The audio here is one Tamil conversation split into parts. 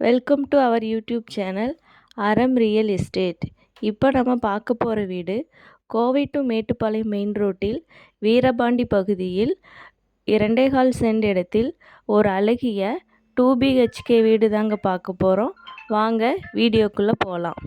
Welcome to our YouTube channel Aram real estate இப்போ நம்ம பார்க்க போகிற வீடு கோவை டு மேட்டுப்பாளையம் மெயின் ரோட்டில் வீரபாண்டி பகுதியில் இரண்டே கால் சென்ட் இடத்தில் ஒரு அழகிய டூ பிஹெச்கே வீடு தாங்க பார்க்க போகிறோம் வாங்க வீடியோக்குள்ளே போகலாம்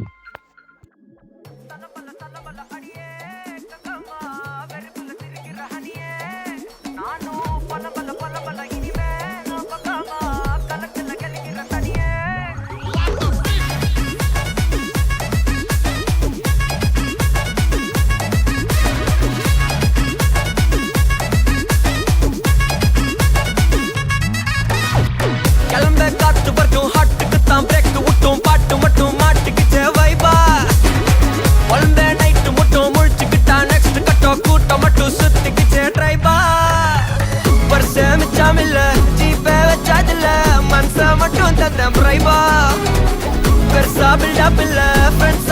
மிச்சம் இல்ல ஜீப்பே வச்சாதில்ல மனசா மட்டும் தந்தேன் பிரைபா. பெருசா பில்டா இல்ல ஃப்ரெண்ட்ஸ்